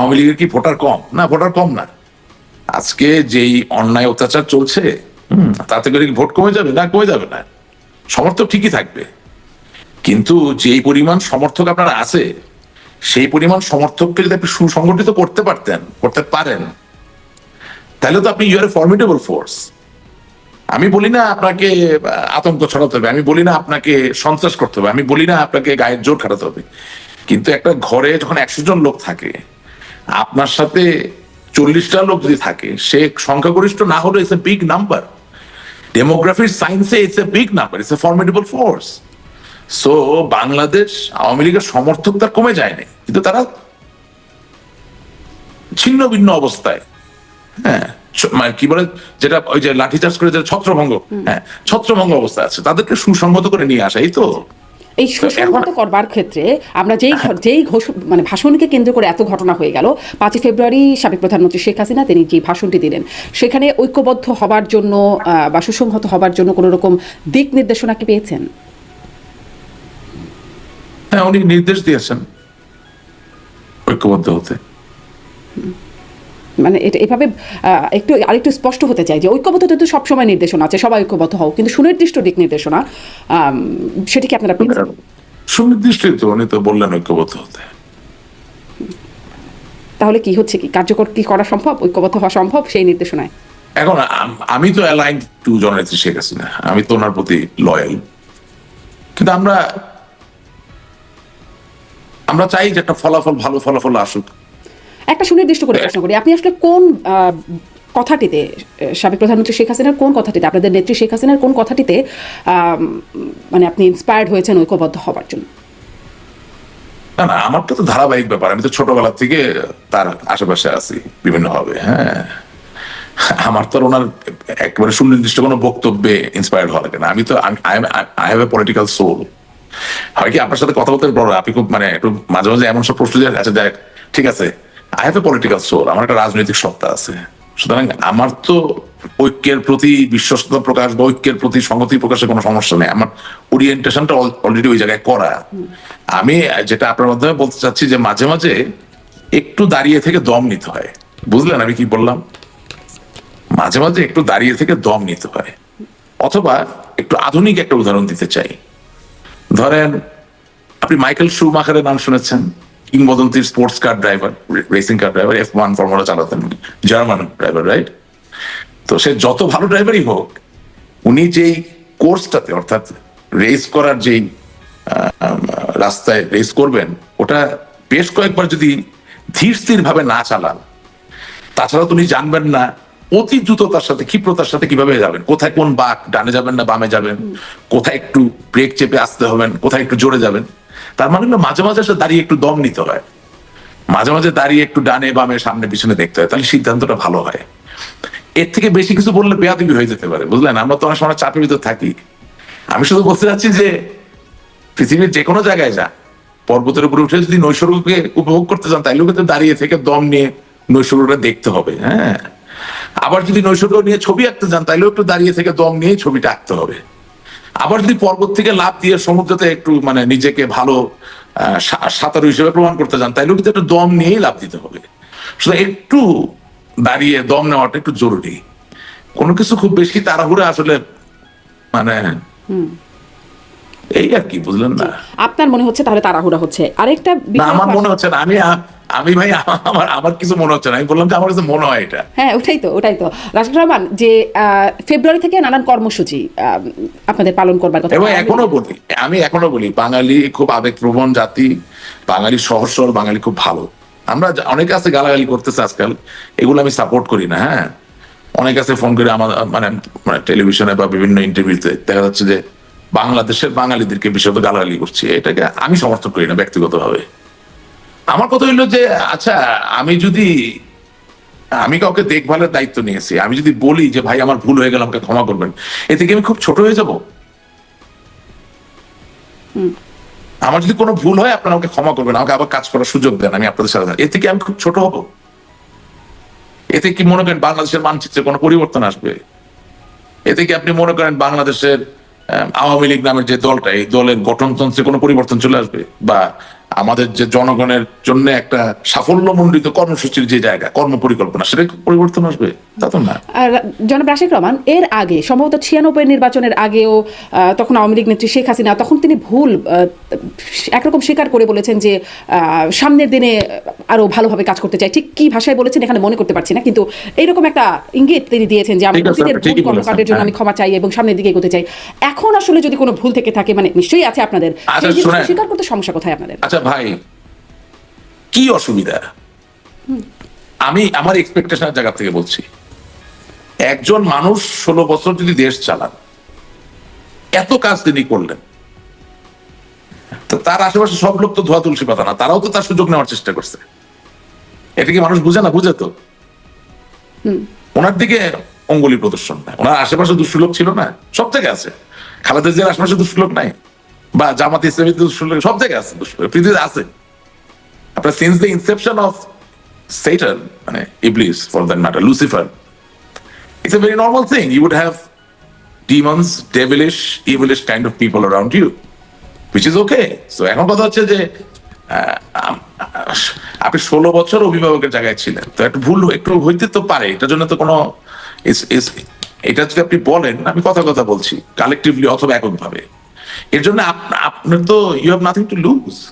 আওয়ামী লীগের কি ভোটার কম? না, ভোটার কম না। আজকে যেই অন্যায় অত্যাচার চলছে তাতে করে কি ভোট কমে যাবে? না, কমে যাবে না। সমর্থক ঠিকই থাকবে। কিন্তু যেই পরিমাণ সমর্থক আপনার আছে, সেই পরিমাণ সমর্থককে যদি আপনি সুসংগঠিত করতে পারতেন, করতে পারেন, তাহলে তো আপনি ইউর ফর্মিডেবল ফোর্স আমি বলি না আপনাকে আতঙ্ক ছড়াতে হবে, আমি বলি না আপনাকে সন্ত্রাস করতে হবে, আমি বলি না আপনাকে গায়ের জোর খাটাতে হবে। কিন্তু একটা ঘরে যখন একশো জন লোক থাকে আপনার সাথে চল্লিশটা লোক যদি থাকে সে সংখ্যাগরিষ্ঠ না হলে ইটস এ বিগ নাম্বার ডেমোগ্রাফির সায়েন্সে it's a big number it's a formidable force so Bangladesh Awami লীগের সমর্থক তার কমে যায়নি কিন্তু তারা ছিন্ন ভিন্ন অবস্থায়। হ্যাঁ মানে কি বলে যেটা ওই যে লাঠিচার্জ করে যে ছত্রভঙ্গ হ্যাঁ ছত্রভঙ্গ অবস্থা আছে তাদেরকে সুসংগত করে নিয়ে আসা এই তো। এই সুসংগত করবার ক্ষেত্রে আমরা যেই যেই ঘোষ- মানে ভাষণকে কেন্দ্র করে এত ঘটনা হয়ে গেল পাঁচই ফেব্রুয়ারি সাবেক প্রধানমন্ত্রী শেখ হাসিনা তিনি যে ভাষণটি দিলেন সেখানে ঐক্যবদ্ধ হবার জন্য বা সুসংহত হবার জন্য কোনো রকম দিক নির্দেশনা কি পেয়েছেন? হ্যাঁ উনি নির্দেশ দিয়েছেন ঐক্যবদ্ধ হতে। মানে এটা এভাবে একটু আরেকটু স্পষ্ট হতে চাই যে ঐক্যবদ্ধতা তো সবসময় নির্দেশনা আছে সবাই ঐক্যবদ্ধ হও কিন্তু সুনির্দিষ্ট দিক নির্দেশনা সেটি কি আপনারা পেয়েছেন? সুনির্দিষ্টই তো উনি তো বললেন ঐক্যবদ্ধ হতে। তাহলে কি হচ্ছে কি? কার্যকর কি করা সম্ভব? ঐক্যবদ্ধ হওয়া সম্ভব সেই নির্দেশনায়? এখন আমি তো অ্যালাইন টু জননেত্রী শেখ হাসিনা আমি তো ওনার প্রতি লয়াল কিন্তু আমরা আমরা চাই যে একটা ফলাফল ভালো ফলাফল আসুক। একটা সুনির্দিষ্ট করে প্রশ্ন করি। আপনি আসলে কোন কথাটিতে সাবেক প্রধানমন্ত্রী শেখ হাসিনার কোন কথাটিতে, আপনাদের নেত্রী শেখ হাসিনার কোন কথাটিতে মানে আপনি ইন্সপায়ার্ড হয়েছেন ঐক্যবদ্ধ হবার জন্য? না না আমারটা তো ধারাবাহিক ব্যাপার। আমি তো ছোটবেলা থেকে তার আশেপাশে আছি বিভিন্ন ভাবে হ্যাঁ। আমার তো ওনার একেবারে সুনির্দিষ্ট কোনো বক্তব্যে ইন্সপায়ার্ড হওয়া লাগে না। আমি তো I have a political soul হয় কি, আপনার সাথে কথা বলতে বড়, আপনি খুব মানে একটু মাঝে মাঝে এমন সব প্রশ্ন দিয়ে আচ্ছা দেখ, ঠিক আছে। I have a political soul আমার একটা রাজনৈতিক সত্তা আছে। সুতরাং আমার তো ঐক্যের প্রতি বিশ্বস্ততা প্রকাশ বা ঐক্যের প্রতি সংগতি প্রকাশের কোনো সমস্যা নেই। আমার ওরিয়েন্টেশনটা অলরেডি ওই জায়গায় করা। আমি যেটা আপনার মাধ্যমে বলতে চাচ্ছি যে মাঝে মাঝে একটু দাঁড়িয়ে থেকে দম নিতে হয়। বুঝলেন আমি কি বললাম? মাঝে মাঝে একটু দাঁড়িয়ে থেকে দম নিতে হয়। অথবা একটু আধুনিক একটা উদাহরণ দিতে চাই। ধরেন, আপনি মাইকেল শুমাখারের নাম শুনেছেন? কিংবদন্তির sports car driver racing car driver F one formula চালাতেন জার্মান ড্রাইভার রাইট তো সে যত ভালো ড্রাইভারই হোক, উনি যেই কোর্সটাতে অর্থাৎ রেস করার যেই রাস্তায় রেস করবেন, ওটা বেশ কয়েকবার যদি ধীর স্থির ভাবে না চালান তাছাড়া তুমি জানবেন না অতি দ্রুততার সাথে, ক্ষিপ্রতার সাথে কীভাবে যাবেন, কোথায় কোন বাক ডানে যাবেন না বামে যাবেন, কোথায় একটু ব্রেক চেপে আসতে হবেন, কোথায় একটু জোরে যাবেন তার মানে মাঝে মাঝে আসলে দাঁড়িয়ে একটু দম নিতে হয়। মাঝে মাঝে দাঁড়িয়ে একটু ডানে বামে সামনে পিছনে দেখতে হয়, তাহলে সিদ্ধান্তটা ভালো হয়। এর থেকে বেশি কিছু বললে বেয়াদবি হয়ে যেতে পারে, বুঝলেন? আমরা তো অনেক সময় চাপের ভিতর থাকি। আমি শুধু বলতে চাচ্ছি যে, পৃথিবীর যে কোনো জায়গায় যা, পর্বতের উপরে উঠে যদি নৈসর্গকে উপভোগ করতে চান তাইলেও কিন্তু দাঁড়িয়ে থেকে দম নিয়ে নৈসর্গটা দেখতে হবে হ্যাঁ? আবার যদি নৈসর্গ নিয়ে ছবি আঁকতে চান, তাইলেও একটু দাঁড়িয়ে থেকে দম নিয়ে ছবিটা আঁকতে হবে। আবার যদি পর্বত থেকে লাভ দিয়ে সমুদ্রতে একটু মানে নিজেকে ভালো সাঁতারু হিসেবে প্রমাণ করতে চান তাইলেও কিন্তু একটু দম নিয়েই লাভ দিতে হবে। শুধু একটু দাঁড়িয়ে দম নেওয়াটা একটু জরুরি। কোনো কিছু খুব বেশি তাড়াহুড়া আসলে মানে এই আর কি বুঝলেন না? আপনার মনে হচ্ছে তাহলে তাড়াহুড়া হচ্ছে। আরেকটা আমার মনে হচ্ছে না। আমি আমি ভাই আমার আমার কিছু মনে হচ্ছে না। আমি বললাম যে আমার কাছে মনে হয় এটা। হ্যাঁ ওটাই তো ওটাই তো। রাশিদ রহমান যে ফেব্রুয়ারি থেকে নানান কর্মসূচি আপনাদের পালন করবার কথা এবং এখনও বলি আমি এখনও বলি বাঙালি খুব আবেগপ্রবণ জাতি বাঙালি সহজ সরল বাঙালি খুব ভালো। আমরা অনেকে আছে গালাগালি করতেছে আজকাল এগুলো আমি সাপোর্ট করি না হ্যাঁ? অনেক আছে ফোন করে আমার মানে মানে টেলিভিশনে বা বিভিন্ন ইন্টারভিউতে দেখা যাচ্ছে যে বাংলাদেশের বাঙালিদেরকে বিশেষত গালাগালি করছে। এটাকে আমি সমর্থন করি না ব্যক্তিগতভাবে। আমার কথা হইল যে আচ্ছা আমি যদি আমি কাউকে দেখভালের দায়িত্ব নিয়েছি আমি যদি বলি যে ভাই আমার ভুল হয়ে গেল আমাকে ক্ষমা করবেন। এতে কি আমি খুব ছোট হয়ে যাব। আমার যদি কোনো ভুল হয় আপনারা আমাকে ক্ষমা করবেন আমাকে আবার কাজ করার সুযোগ দেন আমি আপনাদের সাথে এতে কি আমি খুব ছোট হব। এতে কি মনে করেন বাংলাদেশের মানচিত্রে কোনো পরিবর্তন আসবে। এতে কি আপনি মনে করেন বাংলাদেশের আওয়ামী লীগ নামের যে দলটা এই দলের গঠনতন্ত্রে কোনো পরিবর্তন চলে আসবে বা আমাদের যে জনগণের জন্য একটা সাফল্যমণ্ডিত কর্মসূচির যে জায়গা কর্ম পরিকল্পনা সেটা পরিবর্তন আসবে? তা তো না। জনাব রাশিক রহমান, এর আগে, সম্ভবত ছিয়ানব্বই নির্বাচনের আগেও তখন আওয়ামী লীগ নেত্রী শেখ হাসিনা, তখন তিনি ভুল একরকম স্বীকার করে বলেছেন যে সামনের দিনে আরও ভালোভাবে কাজ করতে চাই ঠিক কি ভাষায় বলেছেন এখানে মনে করতে পারছি না কিন্তু এইরকম একটা ইঙ্গিত তিনি দিয়েছেন যে আমি অতীতের ভুল কর্মকাণ্ডের জন্য হ্যাঁ। আমি ক্ষমা চাই এবং সামনের দিকে এগোতে চাই। এখন আসলে যদি কোনো ভুল থেকে থাকে মানে নিশ্চয়ই আছে আপনাদের। আচ্ছা। স্বীকার করতে সমস্যা কোথায় আপনাদের? আচ্ছা ভাই কি অসুবিধা? আমি আমার এক্সপেকটেশনের জায়গা থেকে বলছি। একজন মানুষ ষোলো বছর যদি দেশ চালান এত কাজ তিনি করলেন। তো তার আশেপাশে সব লোক তো ধোয়া তুলসী পাতা না তারাও তো তার সুযোগ নেওয়ার চেষ্টা করছে। এটা কি মানুষ বুঝে না বুঝে তো? ওনার দিকে অঙ্গুলি প্রদর্শন না ওনার আশেপাশে লোক ছিল না সব জায়গায় আছে। খালেদা জিয়ার আশেপাশে লোক নাই বা জামাত ইসলামী দুষ্টু সব জায়গায় আছে দুষ্টু পৃথিবীতে আছে। আপনার since the inception of Satan, মানে Iblis for that matter, Lucifer, it's a very normal thing. You would have demons, devilish, evilish kind of people around you, which is okay. So এখন কথা হচ্ছে যে আপনি ষোলো বছর অভিভাবকের জায়গায় ছিলেন। তো একটু ভুল একটু হইতে তো পারে। এটার জন্য তো কোনো এটা যদি আপনি বলেন, আমি কথা কথা বলছি কালেকটিভলি অথবা এককভাবে। এর জন্য আপ- আপনার তো you have nothing to lose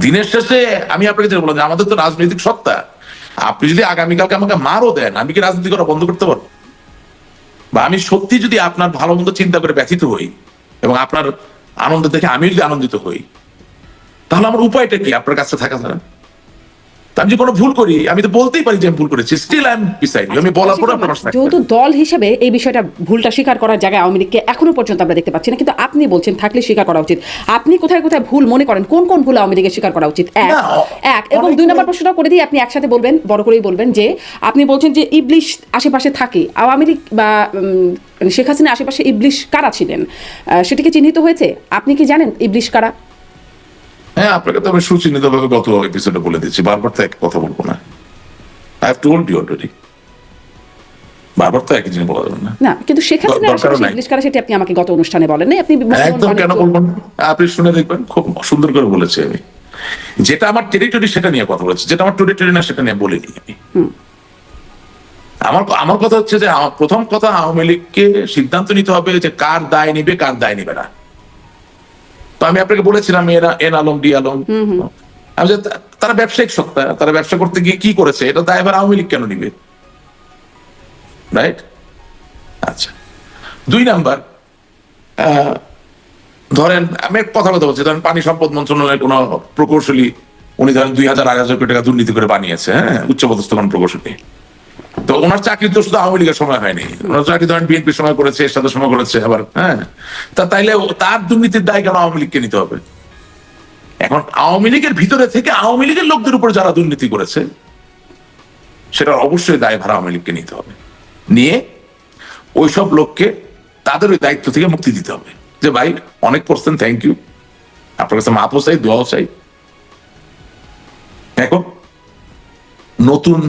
দিনের শেষে আমি আপনাকে যেটা বললাম আমাদের তো রাজনৈতিক সত্তা। আপনি যদি আগামীকালকে আমাকে মারও দেন, আমি কি রাজনীতি করা বন্ধ করতে পারব? বা আমি সত্যি যদি আপনার ভালো মন্দ চিন্তা করে ব্যথিত হই এবং আপনার আনন্দ দেখে আমি যদি আনন্দিত হই তাহলে আমার উপায়টা কি? আপনার কাছে থাকা ছাড়া। আমি যদি কোনো ভুল করি আমি তো বলতেই পারি যে আমি ভুল করেছি। স্টিল আই এম বিসাইড আমি বলার পরে আপনার পাশে যেহেতু দল হিসেবে এই বিষয়টা ভুলটা স্বীকার করার জায়গায় আওয়ামী লীগকে এখনও পর্যন্ত আমরা দেখতে পাচ্ছি না। কিন্তু আপনি বলছেন থাকলে স্বীকার করা উচিত। আপনি কোথায় কোথায় ভুল মনে করেন? কোন কোন ভুল আওয়ামী লীগের স্বীকার করা উচিত? এক। এক। এবং দুই নম্বর প্রশ্নটা করে দিয়ে আপনি একসাথে বলবেন বড় করেই বলবেন যে আপনি বলছেন যে ইবলিশ আশেপাশে থাকে। আওয়ামী লীগ বা শেখ হাসিনা আশেপাশে ইবলিশ কারা ছিলেন? আহ, সেটা চিহ্নিত হয়েছে? আপনি কি জানেন ইবলিশ কারা? হ্যাঁ আপনাকে তো আমি সুচিন্তিত ভাবে গত এপিসোডে বলে দিচ্ছি বারবার তো এক কথা বলব না। I have told you already বারবার তো একই জিনিস বলা যাবে না। না কিন্তু শেখ কারা সেটি আপনি আমাকে গত অনুষ্ঠানে বলেন নাই আপনি একদম কেন বলব না? আপনি শুনে দেখবেন খুব সুন্দর করে বলেছি আমি। যেটা আমার টেরিটরি সেটা নিয়ে কথা বলেছি। যেটা আমার টেরিটরি না সেটা নিয়ে বলিনি আমি। আমার আমার কথা হচ্ছে যে প্রথম কথা আওয়ামী লীগকে সিদ্ধান্ত নিতে হবে যে কার দায় নিবে কার দায় নিবে না। তো আমি আপনাকে বলেছিলাম এরা এন আলম ডি আলম। আমি তারা ব্যবসায়িক সত্তা তারা ব্যবসা করতে গিয়ে কি করেছে এটা দায় এবার আওয়ামী লীগ কেন নিবে? রাইট আচ্ছা। দুই নাম্বার আহ, ধরেন আমি কথা কথা বলছি ধরেন পানি সম্পদ মন্ত্রণালয়ের কোন প্রকৌশলী উনি ধরেন দুই হাজার আড়াই হাজার কোটি টাকা দুর্নীতি করে বানিয়েছে হ্যাঁ উচ্চপদস্থ কোন প্রকৌশলী। তো ওনার চাকরি তো শুধু আওয়ামী লীগের সময় হয়নি। ওনার চাকরি ধরেন বিএনপির সময় করেছে এর সাথে সময় করেছে, আবার হ্যাঁ? তা তাইলে তার দুর্নীতির দায় কেন আওয়ামী লীগকে নিতে হবে? এখন আওয়ামী লীগের ভিতরে থেকে আওয়ামী লীগের লোকদের উপর যারা দুর্নীতি করেছে সেটা অবশ্যই দায় ভার আওয়ামী লীগকে নিতে হবে। নিয়ে ওইসব লোককে তাদের ওই দায়িত্ব থেকে মুক্তি দিতে হবে। যে ভাই, অনেক করছেন থ্যাংক ইউ আপনার কাছে মাপও চাই, দোয়াও চাই। দেখো, নতুন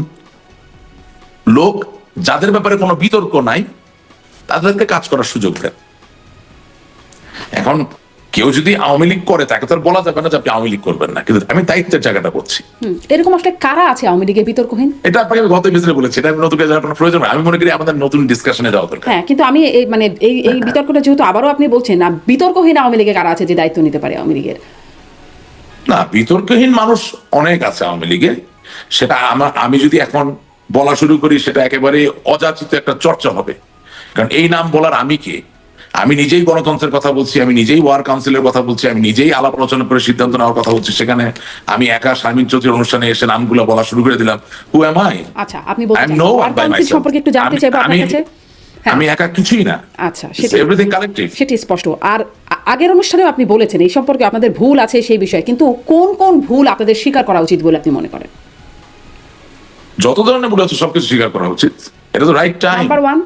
লোক যাদের ব্যাপারে কোনো বিতর্ক নাই তাদেরকে কাজ করার সুযোগ দেন। এখন কেউ যদি আওয়ামী লীগ করে তাকে তো বলা যাবে না যে আপনি আওয়ামী লীগ করবেন না। কিন্তু আমি দায়িত্বের জায়গাটা করছি। এরকম আসলে কারা আছে আওয়ামী লীগের বিতর্কহীন? এটা আপনাকে আমি গত এপিসোডে বলেছি এটা নতুন জানার কোনো প্রয়োজন। আমি মনে করি আমাদের নতুন ডিসকাশনে যাওয়া দরকার। হ্যাঁ কিন্তু আমি এই মানে এই এই বিতর্কটা যেহেতু আবারও আপনি বলছেন না বিতর্কহীন আওয়ামী লীগের কারা আছে যে দায়িত্ব নিতে পারে আওয়ামী লীগের? না বিতর্কহীন মানুষ অনেক আছে আওয়ামী লীগে। সেটা আমার আমি যদি এখন বলা শুরু করি সেটা একেবারে অযাচিত একটা চর্চা হবে। কারণ এই নাম বলার আমি কে? আমি নিজেই গণতন্ত্রের কথা বলছি আমি নিজেই ওয়ার কাউন্সিলের কথা বলছি আমি নিজেই আলাপ আলোচনা করে সিদ্ধান্ত নেওয়ার কথা বলছি। সেখানে আমি একা শারমিন চৌধুরীর অনুষ্ঠানে এসে নামগুলো বলা শুরু করে দিলাম। হু এম আই আচ্ছা আপনি. সম্পর্কে একটু জানতে আমি- চাইব আপনার আমি- কাছে? হ্যাঁ। আমি একা কিছুই না। আচ্ছা সেটি এভরিথিং কালেক্টিভ সেটি স্পষ্ট। আর আগের অনুষ্ঠানেও আপনি বলেছেন এই সম্পর্কে আপনাদের ভুল আছে সেই বিষয়ে কিন্তু কোন কোন ভুল আপনাদের স্বীকার করা উচিত বলে আপনি মনে করেন? যত ধরনের ভুল আছে সবকিছু স্বীকার করা উচিত। এটা তো রাইট টাইম নাম্বার ওয়ান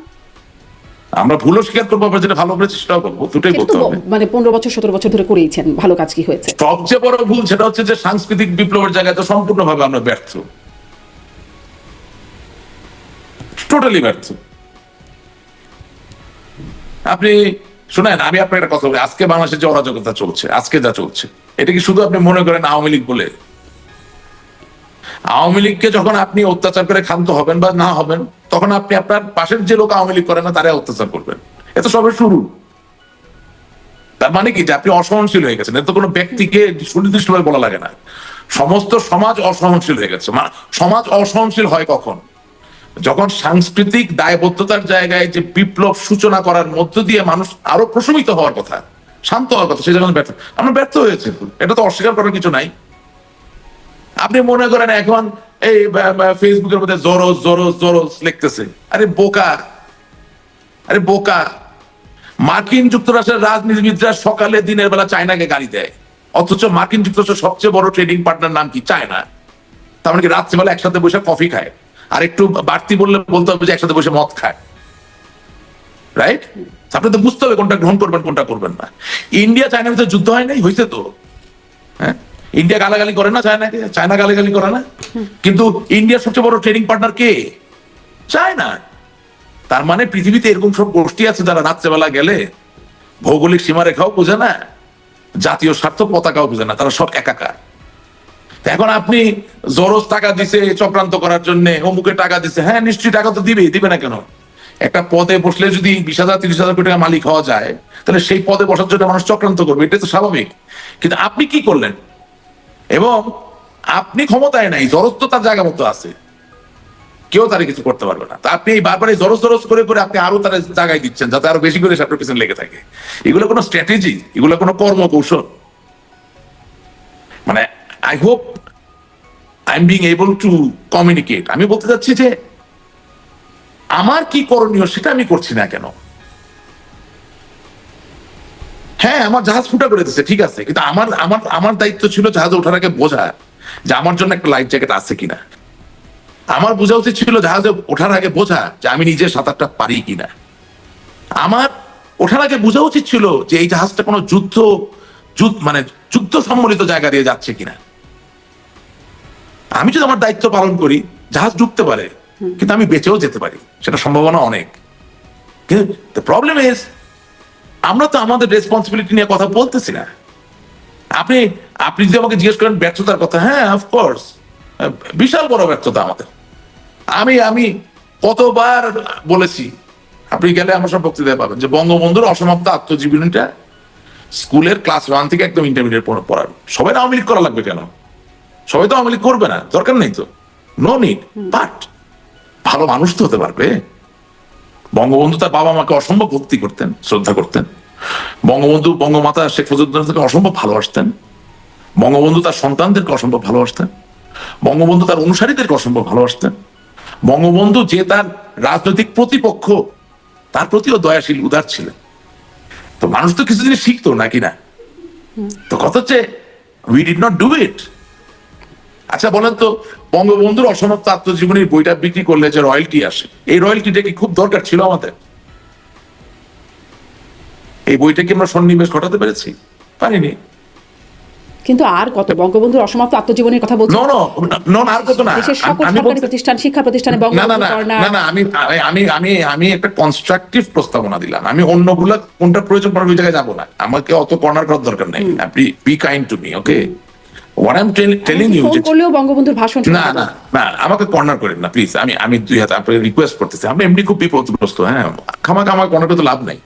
আমরা ভুলও স্বীকার করব আবার যেটা ভালো করেছি সেটাও করব দুটোই করতে হবে। মানে পনেরো বছর সতেরো বছর ধরে করেইছেন ভালো কাজ কি হয়েছে? সবচেয়ে বড় ভুল সেটা হচ্ছে যে সাংস্কৃতিক বিপ্লবের জায়গায় তো সম্পূর্ণভাবে আমরা ব্যর্থ। টোটালি ব্যর্থ। আপনি শুনেন আমি আপনার একটা কথা বলি আজকে বাংলাদেশের যে অরাজকতা চলছে আজকে যা চলছে এটা কি শুধু আপনি মনে করেন আওয়ামী লীগ বলে? আওয়ামী লীগকে যখন আপনি অত্যাচার করে ক্ষান্ত হবেন বা না হবেন, তখন আপনি আপনার পাশের যে লোক আওয়ামী লীগ করে না, তারাই অত্যাচার করবেন। এত সবে শুরু। তার মানে কি? যে আপনি অসহনশীল হয়ে গেছেন। এটা তো কোনো ব্যক্তিকে সুনির্দিষ্টভাবে বলা লাগে না। সমস্ত সমাজ অসহনশীল হয়ে গেছে। সমাজ অসহনশীল হয় কখন? যখন সাংস্কৃতিক দায়বদ্ধতার জায়গায় যে বিপ্লব সূচনা করার মধ্য দিয়ে মানুষ আরও প্রশমিত হওয়ার কথা, শান্ত হওয়ার কথা সে যখন ব্যর্থ। আমরা ব্যর্থ হয়েছে। এটা তো অস্বীকার করার কিছু নাই। আপনি মনে করেন এখন এই ফেসবুকের মধ্যে জরস জরস জরস লিখতেছে। আরে বোকা। আরে বোকা। মার্কিন যুক্তরাষ্ট্রের রাজনীতিবিদরা সকালে দিনের বেলা চায়নাকে গালি দেয়। অথচ মার্কিন যুক্তরাষ্ট্রের সবচেয়ে বড় ট্রেডিং পার্টনার নাম কি? চায়না। তার মানে কি রাত্রিবেলা একসাথে বসে কফি খায়। আর একটু বাড়তি বললে বলতে হবে যে একসাথে বসে মদ খায়। রাইট আপনি তো বুঝতে হবে কোনটা গ্রহণ করবেন, কোনটা করবেন না। ইন্ডিয়া চায়নার ভিতরে যুদ্ধ হয় নাই? হয়েছে তো। হ্যাঁ? ইন্ডিয়া গালাগালি করে না চায়নাকে চায়না গালাগালি করে না? কিন্তু ইন্ডিয়ার সবচেয়ে বড় ট্রেডিং পার্টনার কে? চায়না তার মানে পৃথিবীতে এরকম সব গোষ্ঠী আছে যারা রাত্রেবেলা গেলে ভৌগোলিক সীমারেখাও বোঝে না, জাতীয় স্বার্থ পতাকাও বোঝে না, তারা সব একাকার। এখন আপনি জরস টাকা দিছে চক্রান্ত করার জন্য, অমুকে টাকা দিছে হ্যাঁ নিশ্চয়ই টাকা তো দিবে দিবে না কেন? একটা পদে বসলে যদি বিশ হাজার, তিরিশ হাজার কোটি টাকা মালিক হওয়া যায়, তাহলে সেই পদে বসার জন্য মানুষ চক্রান্ত করবে এটা তো স্বাভাবিক। কিন্তু আপনি কি করলেন? এবং আপনি ক্ষমতায় নাই জরস তো তার জায়গা মতো আছে। কেউ তারা কিছু করতে পারবে না। তা আপনি এই বারবার এই জরস জরস করে করে আপনি আরও তারা জায়গায় দিচ্ছেন, যাতে আরও বেশি করে আপনার পিছনে লেগে থাকে। এগুলো কোনো স্ট্র্যাটেজি এগুলো কোনো কর্মকৌশল। মানে I hope I am being able to communicate আমি বলতে চাচ্ছি যে, আমার কি করণীয় সেটা আমি করছি না কেন? হ্যাঁ আমার জাহাজ ফুটা করে দিচ্ছে ঠিক আছে। কিন্তু আমার আমার আমার দায়িত্ব ছিল জাহাজে ওঠার আগে বোঝা যে আমার জন্য একটা লাইফ জ্যাকেট আছে কিনা। আমার বোঝা উচিত ছিল জাহাজে ওঠার আগে বোঝা যে আমি নিজে সাঁতারটা পারি কিনা। আমার ওঠার আগে বোঝা উচিত ছিল যে এই জাহাজটা কোনো যুদ্ধ যুদ্ধ মানে যুদ্ধ সম্মিলিত জায়গা দিয়ে যাচ্ছে কিনা। আমি যদি আমার দায়িত্ব পালন করি জাহাজ ডুবতে পারে কিন্তু আমি বেঁচেও যেতে পারি সেটা সম্ভাবনা অনেক। কিন্তু প্রবলেম ইজ আমরা তো আমাদের রেসপন্সিবিলিটি নিয়ে কথা বলতেছি না। আপনি আপনি যদি আমাকে জিজ্ঞেস করেন ব্যর্থতার কথা হ্যাঁ অফকোর্স বিশাল বড় ব্যর্থতা আমাদের। আমি আমি কতবার বলেছি, আপনি গেলে আমার সব বক্তৃতায় পাবেন, যে বঙ্গবন্ধুর অসমাপ্ত আত্মজীবনীটা স্কুলের ক্লাস ওয়ান থেকে একদম ইন্টারমিডিয়েট পড়ার সবাই আওয়ামী করা লাগবে কেন? সবাই তো আওয়ামী করবে না, দরকার নেই তো। নো নিড বাট ভালো মানুষ তো হতে পারবে। বঙ্গবন্ধু তার বাবা মাকে অসম্ভব ভক্তি করতেন শ্রদ্ধা করতেন। বঙ্গবন্ধু বঙ্গমাতা শেখ মুজিবুদ্দিনকে অসম্ভব ভালোবাসতেন। বঙ্গবন্ধু তার সন্তানদেরকে অসম্ভব ভালোবাসতেন। বঙ্গবন্ধু তার অনুসারীদেরকে অসম্ভব ভালোবাসতেন। বঙ্গবন্ধু যে তার রাজনৈতিক প্রতিপক্ষ তার প্রতিও দয়াশীল উদার ছিলেন। তো মানুষ তো কিছু জিনিস শিখতো নাকি না? তো কথা হচ্ছে we did not do it আচ্ছা বলেন তো বঙ্গবন্ধুর অসমাপ্ত আত্মজীবনীর বইটা বিক্রি করলে যে রয়্যালটি আসে এই রয়্যালটিটা কি খুব দরকার ছিল আমাদের। এই বইটা কি আমরা সন্নিবেশ ঘটাতে পেরেছি? পারিনি। কিন্তু আর কত? বঙ্গবন্ধুর অসমাপ্ত আত্মজীবনের কথা বলছি নো নো নো আর কত না। দেশের সকল সরকারি প্রতিষ্ঠান শিক্ষা প্রতিষ্ঠানে না না বঙ্গবন্ধু না না না আমি আমি আমি আমি একটা কনস্ট্রাকটিভ প্রস্তাবনা দিলাম। আমি অন্যগুলা কোনটা প্রয়োজন পড়বে ওই জায়গায় যাব না। আমাকে অত কর্নার করার দরকার নেই। আপনি be kind to me okay what I am telling you করলেও বঙ্গবন্ধুর ভাষণ না না না আমাকে কর্নার করেন না প্লিজ আমি আমি দুই হাতে আপনাকে রিকোয়েস্ট করতেছি। আমি এমনি খুব বিপদগ্রস্ত হ্যাঁ। খামাকে আমার কর্নার করতে লাভ নাই।